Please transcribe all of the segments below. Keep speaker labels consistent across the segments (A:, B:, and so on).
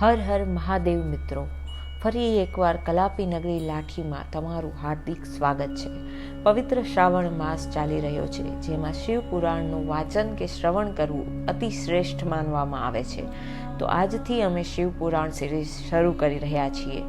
A: હર હર મહાદેવ મિત્રો, ફરી એકવાર કલાપી નગરી લાઠીમાં તમારું હાર્દિક સ્વાગત છે. પવિત્ર શ્રાવણ માસ ચાલી રહ્યો છે, જેમાં શિવ પુરાણનું વાંચન કે શ્રવણ કરવું અતિ શ્રેષ્ઠ માનવામાં આવે છે. તો આજથી અમે શિવ પુરાણ સિરીઝ શરૂ કરી રહ્યા છીએ,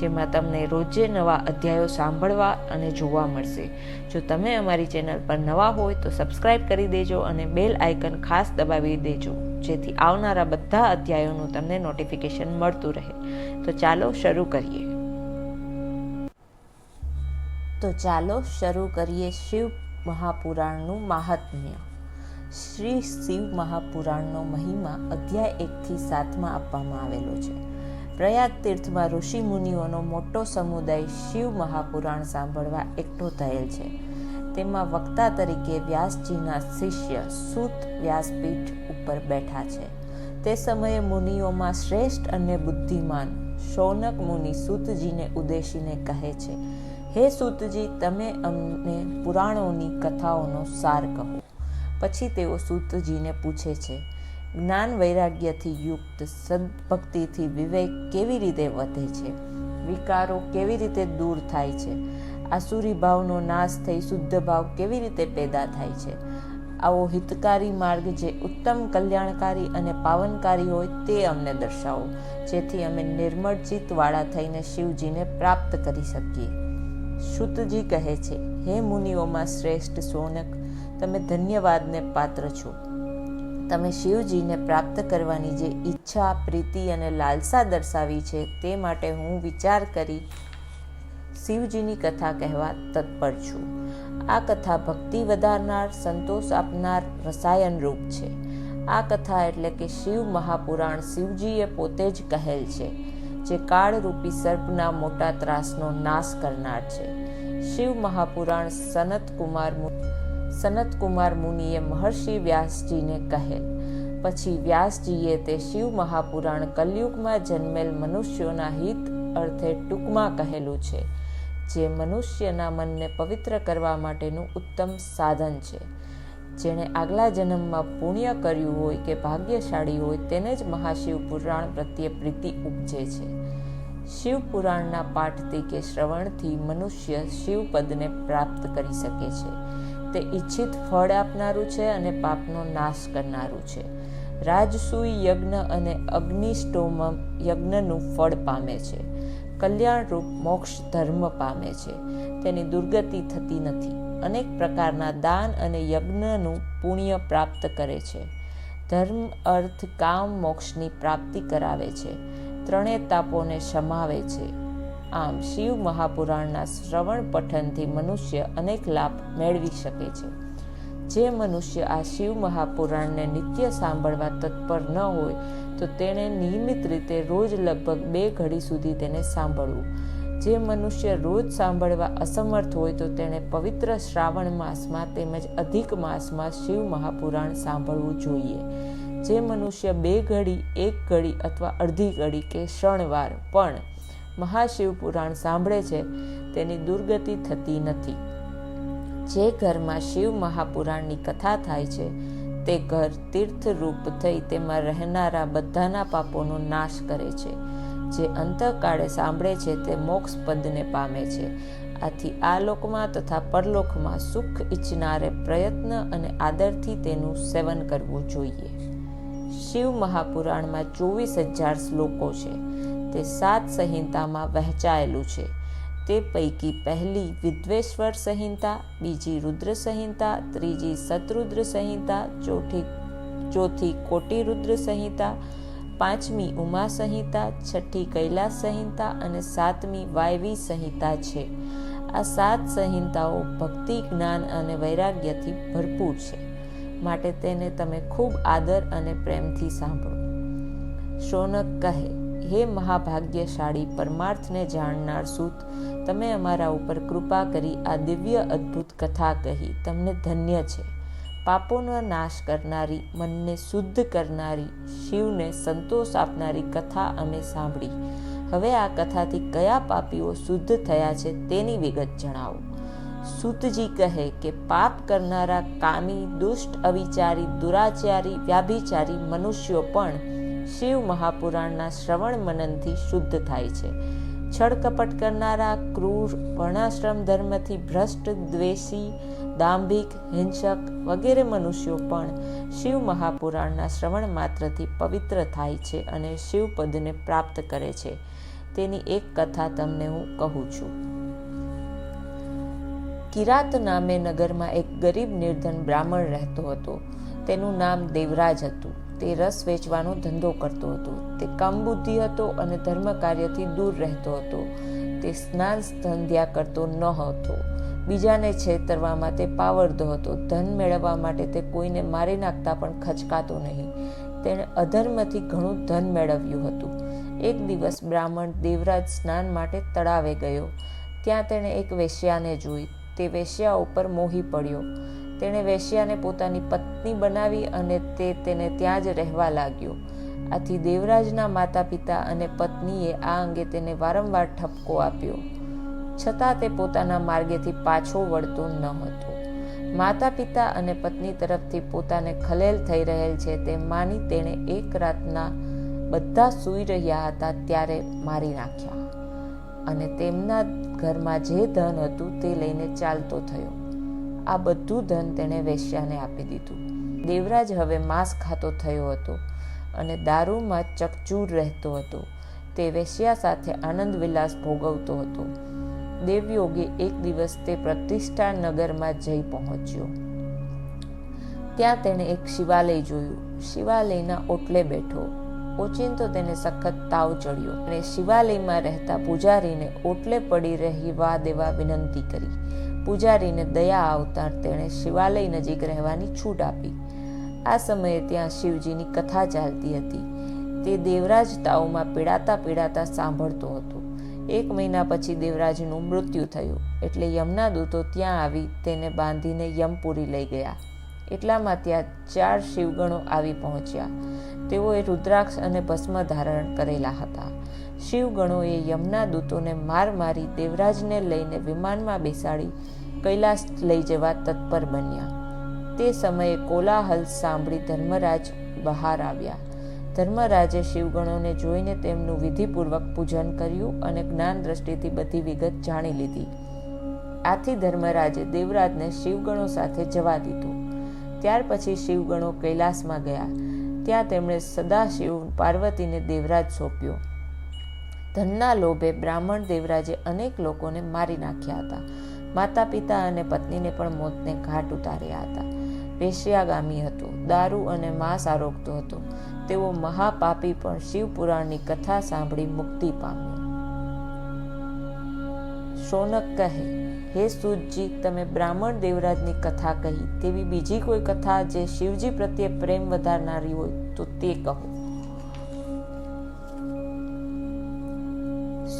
A: જેમાં તમને રોજે નવા અધ્યાયો સાંભળવા અને જોવા મળશે. જો તમે અમારી ચેનલ પર નવા હોય તો સબસ્ક્રાઈબ કરી દેજો અને બેલ આઇકન ખાસ દબાવી દેજો, જેથી આવનારા બધા અધ્યાયોનું તમને નોટિફિકેશન મળતું રહે. તો ચાલો શરૂ કરીએ. તો ચાલો શરૂ કરીએ શિવ મહાપુરાણનું મહાત્મ્ય. શ્રી શિવ મહાપુરાણનો મહિમા અધ્યાય એકથી સાતમાં આપવામાં આવેલો છે. પ્રયાગ તીર્થમાં ઋષિ મુનિઓનો મોટો સમુદાય શિવ મહાપુરાણ સાંભળવા એકઠો થયેલ છે. તેમાં વક્તા તરીકે વ્યાસજીના શિષ્ય સૂત વ્યાસપીઠ ઉપર બેઠા છે. તે સમયે મુનિઓમાં શ્રેષ્ઠ અને બુદ્ધિમાન શૌનક મુનિ સૂતજીને ઉદ્દેશીને કહે છે, હે સૂતજી, તમે અમને પુરાણોની કથાઓનો સાર કહો. પછી તેઓ સૂતજીને પૂછે છે, જ્ઞાન વૈરાગ્યથી યુક્ત સદભક્તિથી વિવેક કેવી રીતે વધે છે? વિકારો કેવી રીતે દૂર થાય છે? આસુરી ભાવનો નાશ થઈ શુદ્ધ ભાવ કેવી રીતે પેદા થાય છે? આવો હિતકારી માર્ગ જે ઉત્તમ કલ્યાણકારી અને પાવનકારી હોય તે અમને દર્શાવો, જેથી અમે નિર્મળ થઈને શિવજીને પ્રાપ્ત કરી શકીએ. શુતજી કહે છે, હે મુનિઓમાં શ્રેષ્ઠ સોનક તમે ધન્યવાદને પાત્ર છો. તમે શિવજીને પ્રાપ્ત કરવાની જે ઈચ્છા, પ્રીતિ અને લાલસા દર્શાવી છે તે માટે હું વિચાર કરી શિવજીની કથા કહેવા તત્પર છું. આ કથા ભક્તિ વધારનાર, સંતોષ આપનાર રસાયણ રૂપ છે. આ કથા એટલે કે શિવ મહાપુરાણ શિવજીએ પોતે જ કહેલ છે, જે કાળરૂપી સર્પના મોટા ત્રાસનો નાશ કરનાર છે. શિવ મહાપુરાણ સનત કુમાર સનત કુમાર મુનિએ મહર્ષિ વ્યાસજીને કહેલ. પછી વ્યાસજીએ તે શિવ મહાપુરાણ કલયુગમાં જન્મેલ મનુષ્યોના હિત અર્થે ટૂંકમાં કહેલું છે, જે મનુષ્યના મનને પવિત્ર કરવા માટેનું ઉત્તમ સાધન છે. જેણે આગલા જન્મમાં પુણ્ય કર્યું હોય કે ભાગ્યશાળી હોય તેને જ મહાશિવ પુરાણ પ્રત્યે પ્રીતિ ઉપજે છે. શિવ પુરાણના પાઠથી કે શ્રવણથી મનુષ્ય શિવપદને પ્રાપ્ત કરી શકે છે. તે ઈચ્છિત ફળ આપનારું છે અને પાપનો નાશ કરનારું છે. રાજસૂઈ યજ્ઞ અને અગ્નિષ્ટોમ યજ્ઞનું ફળ પામે છે. કલ્યાણરૂપ મોક્ષ ધર્મ પામે છે. તેની દુર્ગતિ થતી નથી. અનેક પ્રકારના દાન અને યજ્ઞનું પુણ્ય પ્રાપ્ત કરે છે. ધર્મ, અર્થ, કામ મોક્ષની પ્રાપ્તિ કરાવે છે. ત્રણેય તાપોને સમાવે છે. આમ શિવ મહાપુરાણના શ્રવણ પઠનથી મનુષ્ય અનેક લાભ મેળવી શકે છે. જે મનુષ્ય આ શિવ મહાપુરાણને નિત્ય સાંભળવા તત્પર ન હોય, તો તેણે નિયમિત રીતે રોજ લગભગ બે ઘડી સુધી તેને સાંભળવું. જે મનુષ્ય રોજ સાંભળવા અસમર્થ હોય, તો તેણે પવિત્ર શ્રાવણ માસમાં તેમજ અધિક માસમાં શિવ મહાપુરાણ સાંભળવું જોઈએ. જે મનુષ્ય બે ઘડી, એક ઘડી અથવા અડધી ઘડી કે ક્ષણવાર પણ મહાશિવ પુરાણ સાંભળે છે, તેની દુર્ગતિ થતી નથી. જે ઘરમાં શિવ મહાપુરાણની કથા થાય છે, તે ઘર તીર્થરૂપ થઈ તેમાં રહેનારા બધાના પાપોનો નાશ કરે છે. જે અંતકાળે સાંભળે છે, તે મોક્ષ પદને પામે છે. આથી આ લોકમાં તથા પરલોકમાં સુખ ઈચ્છનારે પ્રયત્ન અને આદરથી તેનું સેવન કરવું જોઈએ. શિવ મહાપુરાણમાં ચોવીસ હજાર શ્લોકો છે. તે સાત સંહિતામાં વહેંચાયેલું છે. તે પૈકી પહેલી વિદ્વેશ્વર સંહિતા, બીજી રુદ્ર સંહિતા, ત્રીજી સતરુદ્ર સંહિતા, ચોથી ચોથી કોટી રુદ્ર સંહિતા, પાંચમી ઉમા સંહિતા, છઠ્ઠી કૈલાસ સંહિતા અને સાતમી વાયવી સંહિતા છે. આ સાત સંહિતાઓ ભક્તિ, જ્ઞાન અને વૈરાગ્યથી ભરપૂર છે. માટે તેને તમે ખૂબ આદર અને પ્રેમથી સાંભળો. શૌનક કહે હે મહાભાગ્યશાળી પરમાર્થને જાણનાર સૂત, તમે અમારા ઉપર કૃપા કરી આ દિવ્ય અદ્ભુત કથા કહી. તમને ધન્ય છે. પાપોનો નાશ કરનારી, મનને શુદ્ધ કરનારી, શિવને સંતોષ આપનારી કથા અમે સાંભળી. હવે આ કથાથી કયા પાપીઓ શુદ્ધ થયા છે તેની વિગત જણાવો. સુતજી કહે કે પાપ કરનારા કામી, દુષ્ટ, અવિચારી, દુરાચારી, વ્યાભિચારી મનુષ્યો પણ શિવ મહાપુરાણના શ્રવણ મનનથી શુદ્ધ થાય છે. છળ કપટ કરનારા, ક્રૂર, વર્ણાશ્રમ ધર્મથી ભ્રષ્ટ, દ્વેષી, દાંભિક, હિંસક વગેરે મનુષ્યો પણ શિવ મહાપુરાણના શ્રવણ માત્રથી પવિત્ર થાય છે અને શિવપદને પ્રાપ્ત કરે છે. તેની એક કથા તમને હું કહું છું. કિરાત નામે નગરમાં એક ગરીબ નિર્ધન બ્રાહ્મણ રહેતો હતો. તેનું નામ દેવરાજ હતું. તે રસ વેચવાનો ધંધો કરતો હતો. તે કામબુદ્ધિ હતો અને ધર્મ કાર્યથી દૂર રહેતો હતો. તે સ્નાન ધંધ્યા કરતો ન હતો. બીજાને છેતરવામાં તે પાવરદો હતો. ધન મેળવવા માટે તે કોઈને મારી નાખતા પણ ખચકાતો નહીં. તેણે અધર્મથી ઘણું ધન મેળવ્યું હતું. એક દિવસ બ્રાહ્મણ દેવરાજ સ્નાન માટે તળાવે ગયો. ત્યાં તેણે એક વેશ્યાને જોઈ. તે વેશ્યા ઉપર મોહી પડ્યો. તેણે વેશ્યાને પોતાની પત્ની બનાવી અને તે તેને ત્યાં જ રહેવા લાગ્યો. આથી દેવરાજના માતા પિતા અને પત્નીએ આ અંગે તેને વારંવાર ઠપકો આપ્યો. છતાં તે પોતાના માર્ગેથી પાછો વળતો ન હતો. માતા પિતા અને પત્ની તરફથી પોતાને ખલેલ થઈ રહેલ છે તે માની તેણે એક રાતના બધા સૂઈ રહ્યા હતા ત્યારે મારી નાખ્યા. અને તેમના ઘરમાં જે ધન હતું તે લઈને ચાલતો થયો. આ બધું ધન તેણે વેશ્યાને આપી દીધું. દેવરાજ હવે માંસ ખાતો થયો હતો અને દારૂમાં ચકચૂર રહેતો હતો. તે વેશ્યા સાથે આનંદ વિલાસ ભોગવતો હતો. દેવયોગી એક દિવસ તે પ્રતિષ્ઠા નગરમાં જઈ પહોંચ્યો. ત્યાં તેણે એક શિવાલય જોયું. શિવાલયના ઓટલે બેઠો. ઓચિંતો તેને સખત તાવ ચડ્યો અને શિવાલયમાં રહેતા પૂજારીને ઓટલે પડી રહેવા દેવા વિનંતી કરી. પૂજારીને દયા આવતા તેણે શિવાલય નજીક રહેવાની છૂટ આપી. આ સમયે ત્યાં શિવજીની કથા ચાલતી હતી. તે દેવરાજ તાવમાં પીડાતા પીડાતા સાંભળતો હતો. એક મહિના પછી દેવરાજનું મૃત્યુ થયું. એટલે યમના દૂતો ત્યાં આવી તેને બાંધીને યમપુરી લઈ ગયા. એટલામાં ત્યાં ચાર શિવગણો આવી પહોંચ્યા. તેઓએ રુદ્રાક્ષ અને ભસ્મ ધારણ કરેલા હતા. શિવગણોએ યમના દૂતોને માર મારી દેવરાજને લઈને વિમાનમાં બેસાડી કૈલાસ લઈ જવા તત્પર બન્યા. તે સમયે કોલાહલ સાંભળી ધર્મરાજ બહાર આવ્યા. ધર્મરાજે શિવગણોને જોઈને તેમનું વિધિપૂર્વક પૂજન કર્યું અને જ્ઞાન દ્રષ્ટિથી બધી વિગત જાણી લીધી. આથી ધર્મરાજે દેવરાજને શિવગણો સાથે જવા દીધું. ત્યાર પછી શિવગણો કૈલાસમાં ગયા. ત્યાં તેમણે સદાશિવ પાર્વતીને દેવરાજ સોંપ્યો. ધનના લોભે બ્રાહ્મણ દેવરાજે અનેક લોકોને મારી નાખ્યા હતા. માતા પિતા અને પત્નીને પણ મોતને ઘાટ ઉતાર્યા હતા. વેશ્યાગામી હતો, દારૂ અને માંસ આરોગતો હતો. તેવો મહાપાપી પણ શિવપુરાણની કથા સાંભળી મુક્તિ પામ્યો. શોનક કહે હે સૂતજી તમે બ્રાહ્મણ દેવરાજની કથા કહી, તેવી બીજી કોઈ કથા જે શિવજી પ્રત્યે પ્રેમ વધારનારી હોય, તો તે કહો.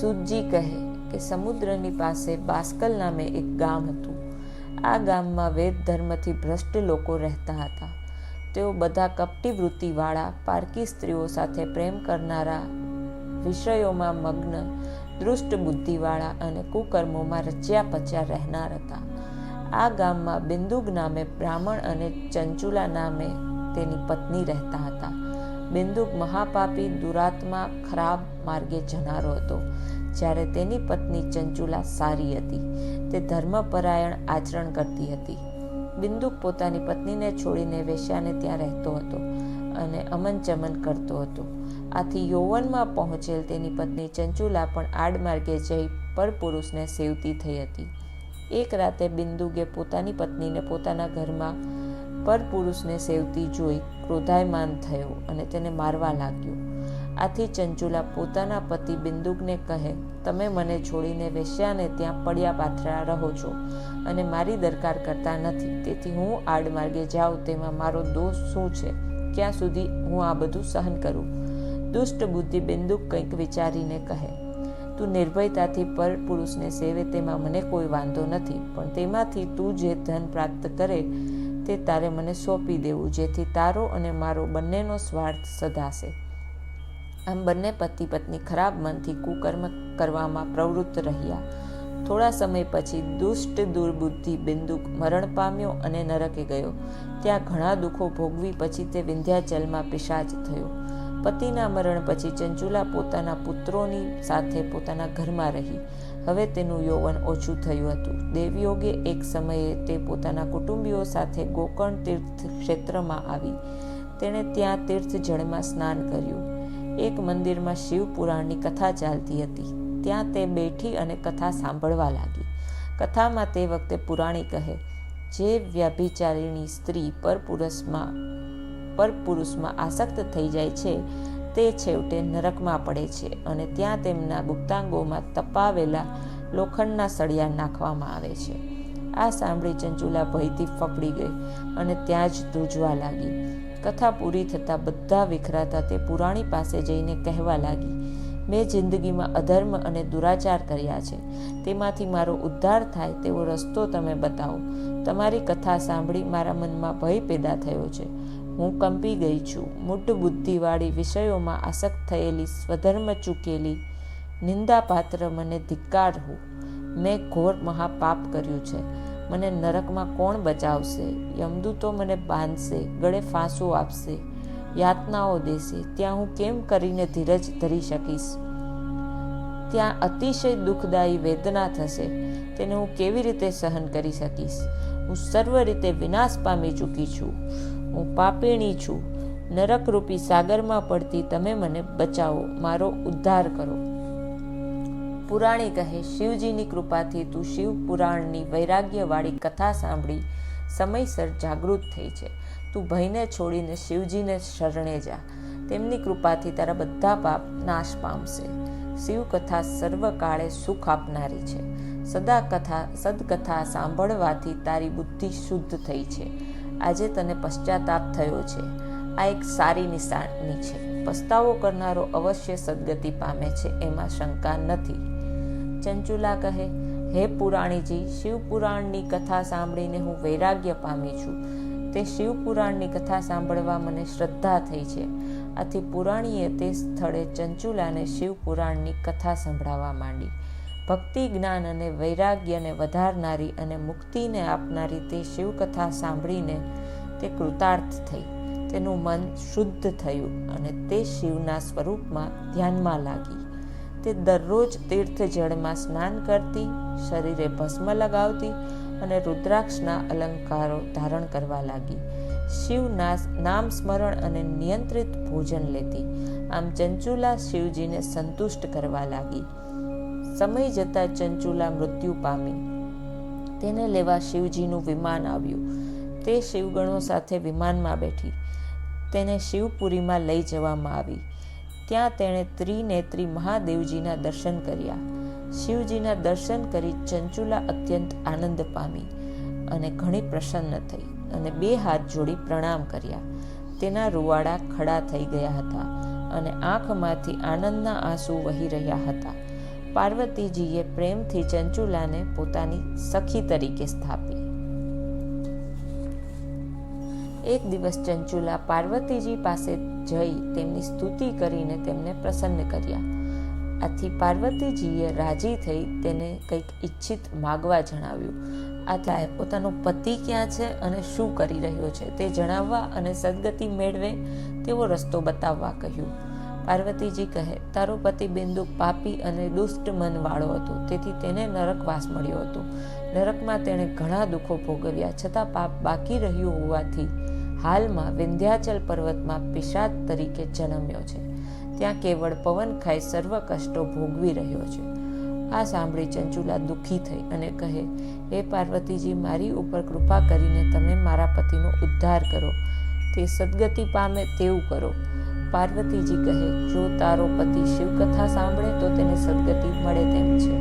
A: સૂતજી કહે કે સમુદ્રની પાસે બાસ્કલ નામે એક ગામ હતું. આ ગામમાં વેદ ધર્મથી ભ્રષ્ટ લોકો રહેતા હતા. તેઓ બધા કપટી વૃત્તિવાળા પારકી સ્ત્રીઓ સાથે પ્રેમ કરનારા વિષયોમાં મગ્ન દૃષ્ટ બુદ્ધિવાળા અને કુકર્મોમાં રચ્યા પચ્યા રહેનાર હતા. આ ગામમાં બિંદુગ નામે બ્રાહ્મણ અને ચંચુલા નામે તેની પત્ની રહેતા હતા. બિંદુક મહાપાપી દુરાત્મા ખરાબ માર્ગે જનારો હતો. જ્યારે તેની પત્ની ચંચુલા સારી હતી. તે ધર્મપરાયણ આચરણ કરતી હતી. બિંદુક પોતાની પત્નીને છોડીને વેશ્યાને ત્યાં રહેતો હતો અને અમન ચમન કરતો હતો. આથી યૌવનમાં પહોંચેલ તેની પત્ની ચંચુલા પણ આડમાર્ગે જઈ પરપુરુષને સેવતી થઈ હતી. એક રાતે બિંદુકે પોતાની પત્નીને પોતાના ઘરમાં પરપુરુષને સેવતી જોઈ ક્રોધાયમાન થયો અને તેને મારવા લાગ્યો. આથી ચંચુલા પોતાના પતિ બિંદુકને કહે, તમે મને છોડીને વેશ્યાને ત્યાં પડ્યા પાથરા રહો છો અને મારી દરકાર કરતા નથી. તેથી હું આડમાર્ગે જાઉં, તેમાં મારો દોષ શું છે? ક્યાં સુધી હું આ બધું સહન કરું? દુષ્ટ બુદ્ધિ બિંદુક કંઈક વિચારીને કહે, તું નિર્ભયતાથી પર પુરુષને સેવે તેમાં મને કોઈ વાંધો નથી, પણ તેમાંથી તું જે ધન પ્રાપ્ત કરે તે તારે મને સોંપી દેવું, જેથી તારો અને મારો બંનેનો સ્વાર્થ સધાશે. આમ બંને પતિ પત્ની ખરાબ મનથી કુકર્મ કરવામાં પ્રવૃત્ત રહ્યા. થોડા સમય પછી દુષ્ટ દુર્બુદ્ધિ બિંદુક મરણ પામ્યો અને નરકે ગયો. ત્યાં ઘણા દુઃખો ભોગવી પછી તે વિંધ્યાચલમાં પિશાચ થયો. પતિના મરણ પછી ચંચુલા પોતાના પુત્રોની સાથે પોતાના ઘરમાં રહી. હવે તેનું યૌવન ઓછું થયું હતું. દેવયોગે એક સમયે તે પોતાના કુટુંબીઓ સાથે ગોકર્ણ તીર્થ ક્ષેત્રમાં આવી. તેણે ત્યાં તીર્થ જળમાં સ્નાન કર્યું. એક મંદિરમાં શિવ પુરાણની કથા ચાલતી હતી. ત્યાં તે બેઠી અને કથા સાંભળવા લાગી. કથામાં તે વખતે પુરાણી કહે, જે વ્યભિચારીણી સ્ત્રી પરપુરુષમાં પરપુરુષમાં આસક્ત થઈ જાય છે, તે છેવટે નરકમાં પડે છે અને ત્યાં તેમના ગુપ્તાંગોમાં તપાવેલા લોખંડના સળિયા નાખવામાં આવે છે. આ સાંભળી ચંચુલા ભયથી ફફડી ગઈ અને ત્યાં જ ધ્રુજવા લાગી. કથા પૂરી થતાં બધા વિખરાતા તે પુરાણી પાસે જઈને કહેવા લાગી, મેં જિંદગીમાં અધર્મ અને દુરાચાર કર્યા છે. તેમાંથી મારો ઉદ્ધાર થાય તેવો રસ્તો તમે બતાવો. તમારી કથા સાંભળી મારા મનમાં ભય પેદા થયો છે. હું કંપી ગઈ છું. મૂઢ બુદ્ધિવાળી વિષયોમાં આસક્ત થયેલી સ્વધર્મ ચૂકેલી નિંદાપાત્ર મને ધિક્કાર હું. મેં ઘોર મહાપાપ કર્યું છે. મને નરકમાં કોણ બચાવશે? યમદૂતો મને બાંધશે, ગળે ફાંસો આપશે, યાતનાઓ દેશે. ત્યાં હું કેમ કરીને ધીરજ ધરી શકીશ? ત્યાં અતિશય દુઃખદાયી વેદના થશે. તેને હું કેવી રીતે સહન કરી શકીશ? હું સર્વ રીતે વિનાશ પામી ચૂકી છું. હું પાપીણી છું. નરકરૂપી સાગરમાં પડતી તમે મને બચાવો. મારો ઉદ્ધાર કરો. પુરાણી કહે, શિવજીની કૃપાથી તું શિવ પુરાણની વૈરાગ્યવાળી કથા સાંભળી, સમયસર જાગૃત થઈ છે. તું ભયને છોડીને શિવજીને શરણે જા. તેમની કૃપાથી તારા બધા પાપ નાશ પામશે. શિવકથા સર્વકાળે સુખ આપનારી છે. સદા કથા સદકથા સાંભળવાથી તારી બુદ્ધિ શુદ્ધ થઈ છે. આજે તને પશ્ચાતાપ થયો છે. આ એક સારી નિશાની છે. પસ્તાવો કરનારો અવશ્ય સદગતિ પામે છે, એમાં શંકા નથી. ચંચુલા કહે, હે પુરાણીજી, શિવપુરાણની કથા સાંભળીને હું વૈરાગ્ય પામી છું. તે શિવપુરાણની કથા સાંભળવા મને શ્રદ્ધા થઈ છે. આથી પુરાણીએ તે સ્થળે ચંચુલાને શિવપુરાણની કથા સંભળાવવા માંડી. ભક્તિ, જ્ઞાન અને વૈરાગ્યને વધારનારી અને મુક્તિને આપનારી તે શિવકથા સાંભળીને તે કૃતાર્થ થઈ. તેનું મન શુદ્ધ થયું અને તે શિવના સ્વરૂપમાં ધ્યાનમાં લાગી. તે દરરોજ તીર્થ જળમાં સ્નાન કરતી, શરીરે ભસ્મ લગાવતી અને રુદ્રાક્ષના અલંકારો ધારણ કરવા લાગી. શિવના નામ સ્મરણ અને નિયંત્રિત ભોજન લેતી. આમ ચંચુલા શિવજીને સંતુષ્ટ કરવા લાગી. સમય જતાં ચંચુલા મૃત્યુ પામી. તેને લેવા શિવજીનું વિમાન આવ્યું. તે શિવગણો સાથે વિમાનમાં બેઠી. તેને શિવપુરીમાં લઈ જવામાં આવી. ત્યાં તેણે ત્રિનેત્રી મહાદેવજીના દર્શન કર્યા. શિવજીના દર્શન કરી ચંચુલા અત્યંત આનંદ પામી અને ઘણી પ્રસન્ન થઈ અને બે હાથ જોડી પ્રણામ કર્યા. તેના રૂવાડા ખડા થઈ ગયા હતા અને આંખમાંથી આનંદના આંસુ વહી રહ્યા હતા. પાર્વતીજીએ પ્રેમથી ચંચુલાને પોતાની સખી તરીકે સ્થાપી. એક દિવસ ચંચુલા પાર્વતીજી પાસે જઈ તેમની સ્તુતિ કરીને તેમને પ્રસન્ન કર્યા. આથી પાર્વતીજીએ રાજી થઈ તેને કંઈક ઈચ્છિત માગવા જણાવ્યું. આટલા પોતાનો પતિ ક્યાં છે અને શું કરી રહ્યો છે? તે જણાવવા અને સદગતિ મેળવે તેવો રસ્તો બતાવવા કહ્યું. પાર્વતીજી કહે, તારો પતિ બિંદુ પાપી અને દુષ્ટ મનવાળો હતો. તેથી તેને નરકવાસ મળ્યો હતો. નરકમાં તેણે ઘણા દુઃખો ભોગવ્યા. છતાં પાપ બાકી રહ્યું હોવાથી હાલમાં વિંધ્યાચલ પર્વતમાં પિશાચ તરીકે જન્મ્યો છે. ત્યાં કેવળ પવન ખાઈ સર્વ કષ્ટો ભોગવી રહ્યો છે. આ સાંભળી ચંચુલા દુઃખી થઈ અને કહે, હે પાર્વતીજી, મારી ઉપર કૃપા કરીને તમે મારા પતિનો ઉદ્ધાર કરો. તે સદગતિ પામે તેવું કરો. પાર્વતીજી કહે, જો તારો પતિ શિવકથા સાંભળે, તો તેને સદગતિ મળે તેમ છે.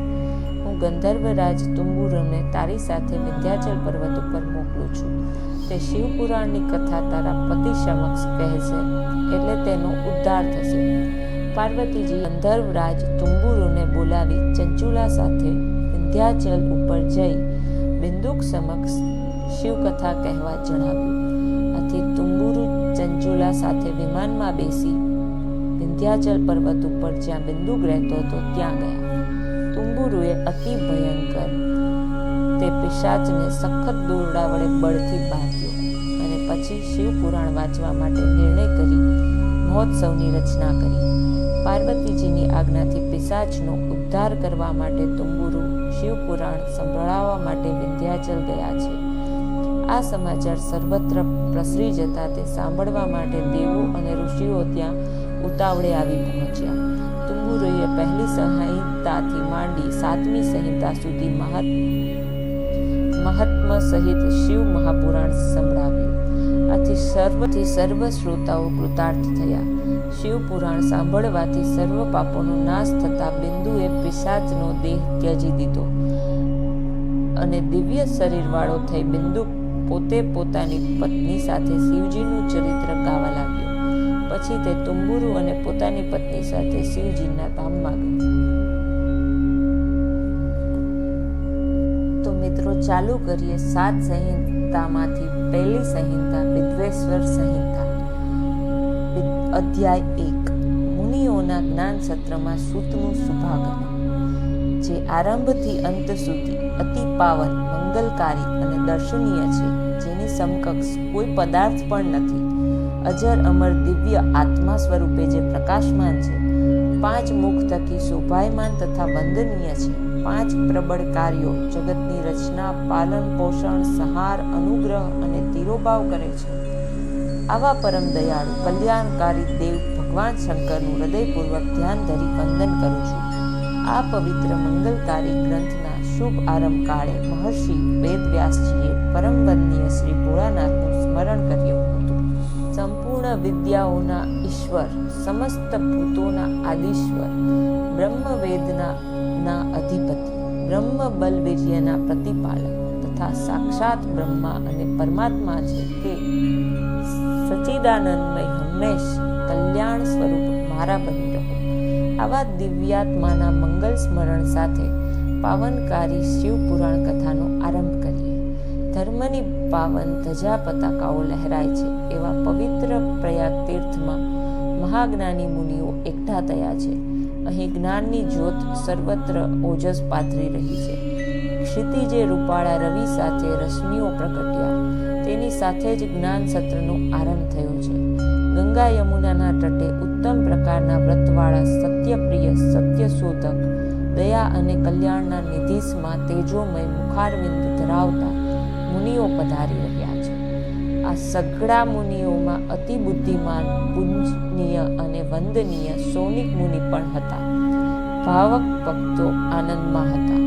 A: હું ગંધર્વરાજ તુંબુરને તારી સાથે વિંધ્યાચલ પર્વત ઉપર મોકલું છું. તે શિવપુરાણની કથા તારા પતિ સમક્ષ કહેશે એટલે તેનો ઉદ્ધાર થશે. પાર્વતીજી ગંધર્વરાજ તુંબુરુને બોલાવી ચંચુલા સાથે વિંધ્યાચલ ઉપર જઈ, બિંદુક સમક્ષ શિવકથા કહેવા જણાવ્યું. ચંચુલા સાથે વિમાનમાં બેસી વિંધ્યાચલ પર્વત ઉપર જ્યાં બિંદુક રહેતો હતો, ત્યાં ગયા. તુંબુરુએ અતિ ભયંકર તે પિશાચને સખત દોરડા વડે બળથી બાંધ્યો અને પછી શિવ પુરાણ વાંચવા માટે નિર્ણય કરી મહોત્સવની રચના કરી. પાર્વતીજીની આજ્ઞાથી પિશાચનો ઉદ્ધાર કરવા માટે તુંબુરુ શિવપુરાણ સંભળાવવા માટે વિંધ્યાચલ ગયા છે. આ સમાચાર સર્વત્ર પ્રસરી જતા તે સાંભળવા માટે દેવો અને ઋષિઓ ત્યાં ઉતાવળે આવી પહોંચ્યા. તુંબુરોએ પહેલી સંહિતાથી માંડી સાતમી સંહિતા સુધી મહત, મહાત્મ સહિત શિવ મહાપુરાણ સંભળાવ્યું. આથી સર્વથી સર્વ શ્રોતાઓ કૃતાર્થ થયા. શિવ પુરાણ સાંભળવાથી સર્વ પાપોનો નાશ થતા બિંદુએ પિશાચનો દેહ ત્યજી દીધો અને દિવ્ય શરીરવાળો થઈ બિંદુ પોતે પોતાની પત્ની સાથે શિવજીનું ચરિત્ર ગાવા લાગ્યો. પછી તે તુંબુરુ અને પોતાની પત્ની સાથે શિવજીના ધામમાં ગયો. તો મિત્રો, ચાલુ કરીએ સાત સંહિતામાંથી પહેલી સંહિતા, વિદ્વેશ્વર સંહિતા. અધ્યાય એક. મુનિઓના જ્ઞાન સત્રમાં સૂતનું સુભાગમ જે આરંભથી અંત સુધી અતિ પાવન મંગલકારી અને દર્શનીય છે, જેની સમકક્ષ કોઈ પદાર્થ પણ નથી. અજર અમર દિવ્ય આત્મા સ્વરૂપે જે પ્રકાશમાન છે, પાંચ મુખ થકી શોભાયમાન તથા વંદનીય છે, પાંચ પ્રબળ કાર્યો જગતની રચના, પાલન, પોષણ, સહાર, અનુગ્રહ અને તિરોભાવ કરે છે. આવા પરમ દયાળુ, કલ્યાણકારી દેવ ભગવાન શંકરનું હૃદયપૂર્વક ધ્યાન ધરી વંદન કરું છું. આ પવિત્ર મંગલકારી ગ્રંથના શુભ આરંભ કાળે મહર્ષિ વેદવ્યાસજીએ પરમ વંદનીય શ્રી ભોળાનાથનું સ્મરણ કર્યું હતું. સંપૂર્ણ વિદ્યાઓના ઈશ્વર, સમસ્ત ભૂતોના આદિશ્વર, બ્રહ્મવેદના અધિપતિ બ્રહ્મ બલવીર્યના પ્રતિપાલક તથા સાક્ષાત બ્રહ્મા અને પરમાત્મા છે તે સચિદાનંદમય હંમેશ કલ્યાણ સ્વરૂપ મારા બની રહો. આવા દિવ્યાત્માના મંગલ સ્મરણ સાથે પાવનકારી શિવ પુરાણ કથાનો આરંભ કરીએ. ધર્મની પાવન ધજા પતાકાઓ લહેરાય છે એવા પવિત્ર પ્રયાગ તીર્થમાં મહાજ્ઞાની મુનિઓ એકઠા થયા છે. અહીં જ્ઞાનની જ્યોત સર્વત્ર ઓજસ પાથરી રહી છે. ક્ષિતિજે રૂપાળા રવિ સાથે રશ્મિઓ પ્રગટ્યા. તેની સાથે જ જ્ઞાન સત્રનો આરંભ થયો છે. ગંગા યમુનાના તટે ઉત્તમ પ્રકારના વ્રતવાળા સત્યપ્રિય સત્યશોધક દયા અને કલ્યાણના નિધિસમાં તેજોમય મુખારવિંદ ધરાવતા મુનિઓ પધારી રહ્યા છે. આ સઘળા મુનિઓમાં અતિ બુદ્ધિમાન, પૂજનીય અને વંદનીય સોનિક મુનિ પણ હતા. ભાવક ભક્તો આનંદમાં હતા.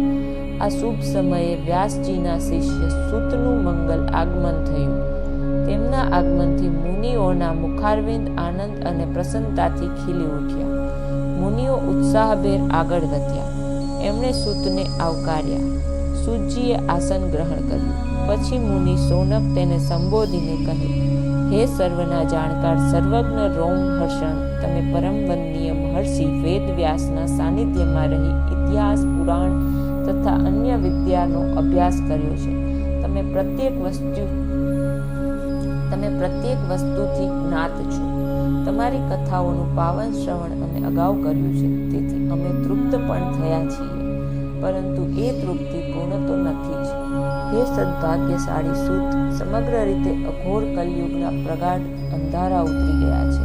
A: આ શુભ સમયે વ્યાસજીના શિષ્ય સૂતનું મંગલ આગમન થયું. તેમના આગમનથી મુનિઓના મુખારવિંદ આનંદ અને પ્રસન્નતાથી ખીલી ઉઠ્યા. મુનિઓ ઉત્સાહભેર આગળ વધ્યા. એમણે સૂતને આવકાર્યા. સૂજીએ આસન ગ્રહણ કર્યું. પછી મુનિ સોનક તેને સંબોધીને કહે, હે સર્વના જાણકાર, સર્વજ્ઞ રોમ હર્ષણ, તમે પરમ વંદનીય મહર્ષિ વેદ વ્યાસના સાનિધ્યમાં રહી ઇતિહાસ, પુરાણ તથા અન્ય વિદ્યાનો અભ્યાસ કર્યો છે. તમે પ્રત્યેક વસ્તુ, તમે પ્રત્યેક વસ્તુથી જ્ઞાત છો. તમારી કથાઓનું પાવન શ્રવણ અમે અગાઉ કર્યું છે. તેથી અમે તૃપ્ત પણ થયા છીએ. પરંતુ એ તૃપ્તિ પૂર્ણ તો નથી જ. હે સદભાગ્યશાળી સૂત, સમગ્ર રીતે અઘોર કલયુગના પ્રગાઢ અંધારા ઉતરી ગયા છે.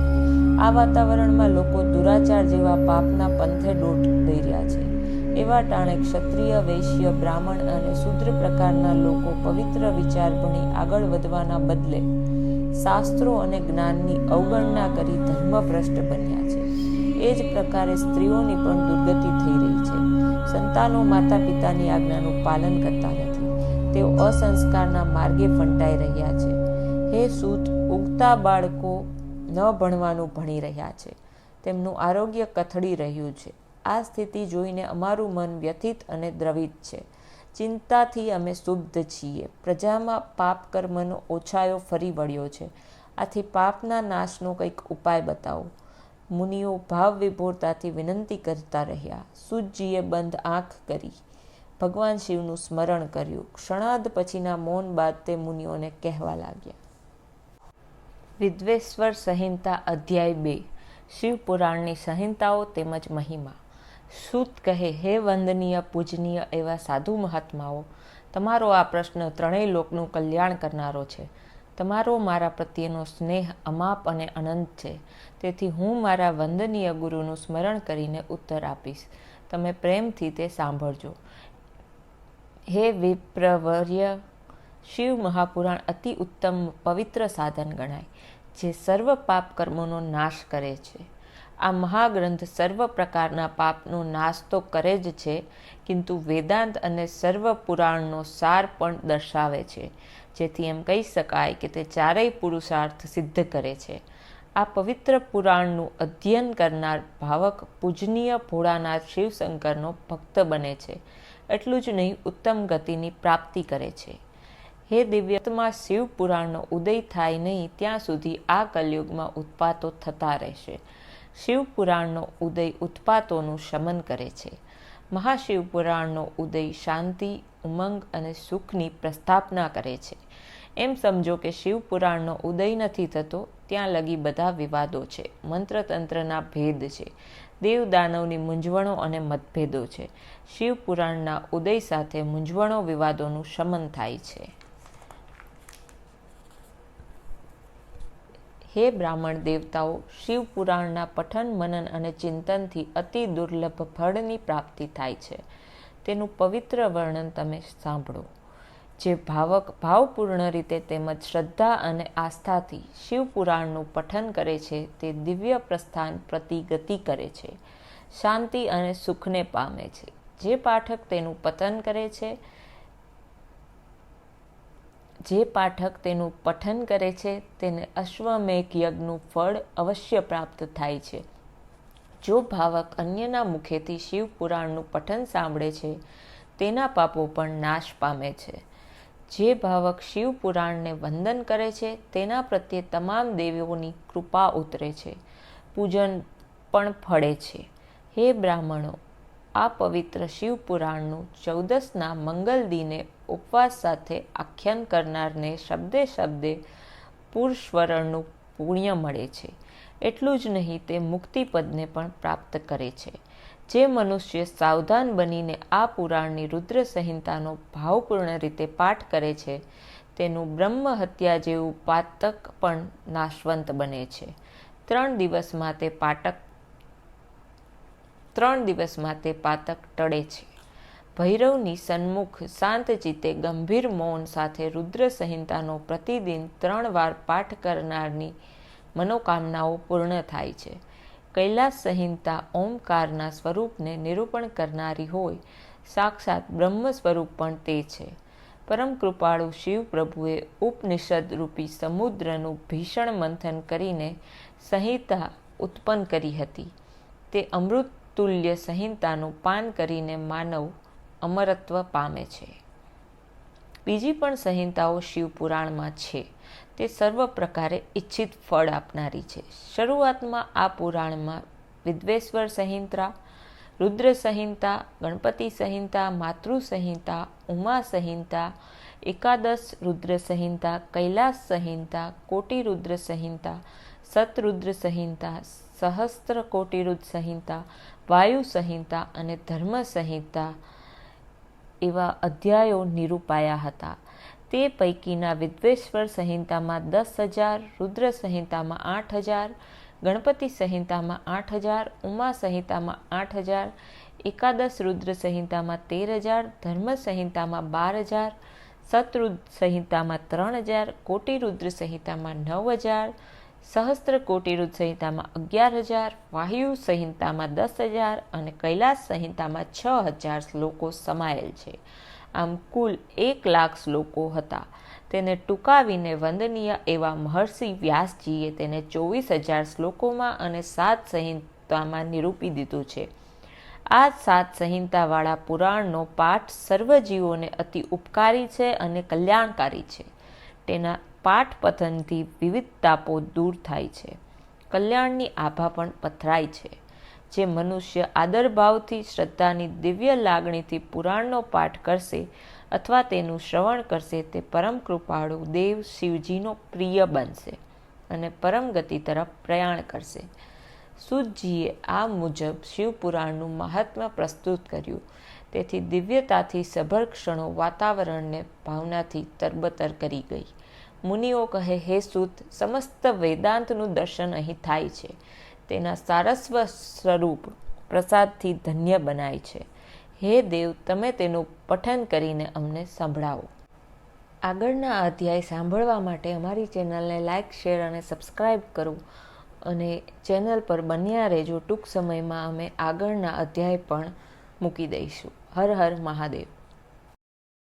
A: આ વાતાવરણમાં લોકો દુરાચાર જેવા પાપના પંથે દોટ દઈ રહ્યા છે. એવા ટાણે ક્ષત્રિય, વૈશ્ય, બ્રાહ્મણ અને શુદ્ર પ્રકારના લોકો પવિત્ર વિચાર ભણી આગળ વધવાના બદલે શાસ્ત્રો અને જ્ઞાનની અવગણના કરી ધર્મભ્રષ્ટ બન્યા. એ જ પ્રકારે સ્ત્રીઓની પણ દુર્ગતિ થઈ રહી છે. સંતાનો માતા પિતાની આજ્ઞાનું પાલન કરતા નથી. તેઓ અસંસ્કારના માર્ગે ફંટાઈ રહ્યા છે. હે સૂત, ઉગતા બાળકો ન ભણવાનું ભણી રહ્યા છે. તેમનું આરોગ્ય કથળી રહ્યું છે. આ સ્થિતિ જોઈને અમારું મન વ્યથિત અને દ્રવિત છે. ચિંતાથી અમે શુદ્ધ છીએ. પ્રજામાં પાપ કર્મનો ઓછાયો ફરી વળ્યો છે. આથી પાપના નાશનો કંઈક ઉપાય બતાવો. મુનિઓ ભાવ વિભોરતાથી વિનંતી કરતા રહ્યા. સુજીએ બંધ આંખ કરી. ભગવાન શિવનું સ્મરણ કર્યું. ક્ષણાદ પછીના મૌન બાદ તે મુનિઓને કહેવા લાગ્યા. વિદ્વેશ્વર સંહિતા અધ્યાય બે. શિવપુરાણની સંહિતાઓ તેમજ મહિમા. સૂત કહે, હે વંદનીય, પૂજનીય એવા સાધુ મહાત્માઓ, તમારો આ પ્રશ્ન ત્રણેય લોકનું કલ્યાણ કરનારો છે. તમારો મારા પ્રત્યેનો સ્નેહ અમાપ અને અનંત છે. તેથી હું મારા વંદનીય ગુરુનું સ્મરણ કરીને ઉત્તર આપીશ. તમે પ્રેમથી તે સાંભળજો. હે વિપ્રવર્ય, શિવ મહાપુરાણ અતિ ઉત્તમ પવિત્ર સાધન ગણાય, જે સર્વ પાપ કર્મોનો નાશ કરે છે. આ મહાગ્રંથ સર્વ પ્રકારના પાપનો નાશ તો કરે જ છે, કિંતુ વેદાંત અને સર્વ પુરાણનો સાર પણ દર્શાવે છે. જેથી એમ કહી શકાય કે તે ચારેય પુરુષાર્થ સિદ્ધ કરે છે. આ પવિત્ર પુરાણનું અધ્યયન કરનાર ભાવક પૂજનીય ભોળાનાથ શિવશંકરનો ભક્ત બને છે. એટલું જ નહીં, ઉત્તમ ગતિની પ્રાપ્તિ કરે છે. હે દિવ્યતમાં, શિવ પુરાણનો ઉદય થાય નહીં, ત્યાં સુધી આ કલયુગમાં ઉત્પાતો થતા રહેશે. શિવ પુરાણનો ઉદય ઉત્પાતોનું શમન કરે છે. મહાશિવ પુરાણનો ઉદય શાંતિ, ઉમંગ અને સુખની પ્રસ્થાપના કરે છે. એમ સમજો કે શિવ પુરાણનો ઉદય નથી થતો ત્યાં લગી બધા વિવાદો છે. મંત્રતંત્રના ભેદ છે. દેવ દાનવની મૂંઝવણો અને મતભેદો છે. શિવ પુરાણના ઉદય સાથે મૂંઝવણો વિવાદોનું શમન થાય છે. હે બ્રાહ્મણ દેવતાઓ શિવ પુરાણના પઠન, મનન અને ચિંતનથી અતિ દુર્લભ ફળની પ્રાપ્તિ થાય છે. તેનું પવિત્ર વર્ણન તમે સાંભળો. જે ભાવક, ભાવપૂર્ણ રીતે તેમજ શ્રદ્ધા અને આસ્થાથી શિવપુરાણનું પઠન કરે છે, તે દિવ્ય પ્રસ્થાન પ્રતિ ગતિ કરે છે, શાંતિ અને સુખને પામે છે. જે પાઠક તેનું પતન કરે છે, જે પાઠક તેનું પઠન કરે છે, તેને અશ્વમેઘ યજ્ઞનું ફળ અવશ્ય પ્રાપ્ત થાય છે. જો ભાવક અન્યના મુખેથી શિવપુરાણનું પઠન સાંભળે છે, તેના પાપો પણ નાશ પામે છે. જે ભાવક શિવ પુરાણને વંદન કરે છે, તેના પ્રત્યે તમામ દેવીઓની કૃપા ઉતરે છે, પૂજન પણ ફળે છે. હે બ્રાહ્મણો, આ પવિત્ર શિવ પુરાણનું ચૌદસના મંગલ દિને ઉપવાસ સાથે આખ્યાન કરનારને શબ્દે શબ્દે પુરુષવરણનું પુણ્ય મળે છે. એટલું જ નહીં, તે મુક્તિપદને પણ પ્રાપ્ત કરે છે. જે મનુષ્ય સાવધાન બનીને આ પુરાણની રુદ્ર સંહિતાનો ભાવપૂર્ણ રીતે પાઠ કરે છે, તેનું બ્રહ્મ હત્યા જેવું પાતક પણ નાશવંત બને છે. ત્રણ દિવસમાં તે પાટક ત્રણ દિવસમાં તે પાતક ટળે છે. ભૈરવની સન્મુખ શાંત ચિત્તે ગંભીર મૌન સાથે રુદ્ર સંહિતાનો પ્રતિદિન ત્રણ વાર પાઠ કરનારની મનોકામનાઓ પૂર્ણ થાય છે. કૈલાસ સંહિતા ઓમકારના સ્વરૂપને નિરૂપણ કરનારી હોય, સાક્ષાત બ્રહ્મ સ્વરૂપ પણ તે છે. પરમ કૃપાળુ શિવ પ્રભુએ ઉપનિષદ રૂપી સમુદ્રનું ભીષણ મંથન કરીને સંહિતા ઉત્પન્ન કરી હતી. તે અમૃત તુલ્ય સંહિતાનું પાન કરીને માનવ અમરત્વ પામે છે. બીજી પણ સંહિતાઓ શિવ પુરાણમાં છે. તે સર્વ પ્રકારે ઈચ્છિત ફળ આપનારી છે. શરૂઆતમાં આ પુરાણમાં વિદ્વેશ્વર સંહિતા, રુદ્ર સંહિતા, ગણપતિ સંહિતા, માતૃ સંહિતા, ઉમા સંહિતા, એકાદશ રુદ્ર સંહિતા, કૈલાસ સંહિતા, કોટી રુદ્ર સંહિતા સતરુદ્ર સંહિતા, સહસ્ત્ર કોટિરુદ્ર સંહિતા, વાયુ સંહિતા અને ધર્મ સંહિતા એવા અધ્યાયો નિરૂપાયા હતા. તે પૈકીના વિદ્વેશ્વર સંહિતામાં દસ હજાર, રુદ્ર સંહિતામાં આઠ હજાર, ગણપતિ સંહિતામાં આઠ હજાર, ઉમા સંહિતામાં આઠ હજાર, એકાદશ રુદ્ર સંહિતામાં તેર હજાર, ધર્મ સંહિતામાં બાર હજાર સતરુદ્ર સંહિતામાં ત્રણ હજાર, કોટી રુદ્ર સંહિતામાં નવ હજાર, સહસ્ત્ર કોટિરુદ્ર સંહિતામાં અગિયાર હજાર, વાયુ સંહિતામાં દસ હજાર અને કૈલાસ સંહિતામાં છ હજાર શ્લોકો સમાયેલ છે. આમ કુલ એક લાખ શ્લોકો હતા. તેને ટૂંકાવીને વંદનીય એવા મહર્ષિ વ્યાસજીએ તેને ચોવીસ હજાર શ્લોકોમાં અને સાત સંહિતામાં નિરૂપી દીધું છે. આ સાત સંહિતાવાળા પુરાણનો પાઠ સર્વજીવોને અતિ ઉપકારી છે અને કલ્યાણકારી છે. તેના પાઠ પથનથી વિવિધ તાપો દૂર થાય છે. કલ્યાણની આભા પણ પથરાય છે. જે મનુષ્ય આદરભાવથી, શ્રદ્ધાની દિવ્ય લાગણીથી પુરાણનો પાઠ કરશે અથવા તેનું શ્રવણ કરશે, તે પરમ કૃપાળુ દેવ શિવજીનો પ્રિય બનશે અને પરમ ગતિ તરફ પ્રયાણ કરશે. સુતજીએ આ મુજબ શિવપુરાણનું મહાત્મ્ય પ્રસ્તુત કર્યું. તેથી દિવ્યતાથી સભર ક્ષણો વાતાવરણને ભાવનાથી તરબતર કરી ગઈ. મુનિઓ કહે, હે સુત, સમસ્ત વેદાંતનું દર્શન અહીં થાય છે. તેના સારસ્વ સ્વરૂપ પ્રસાદથી ધન્ય બનાય છે. હે દેવ, તમે તેનું પઠન કરીને અમને સંભળાવો. આગળના અધ્યાય સાંભળવા માટે અમારી ચેનલને લાઇક શેર અને સબસ્ક્રાઈબ કરો અને ચેનલ પર બન્યા રહેજો. ટૂંક સમયમાં અમે આગળના અધ્યાય પણ મૂકી દઈશું. હર હર મહાદેવ.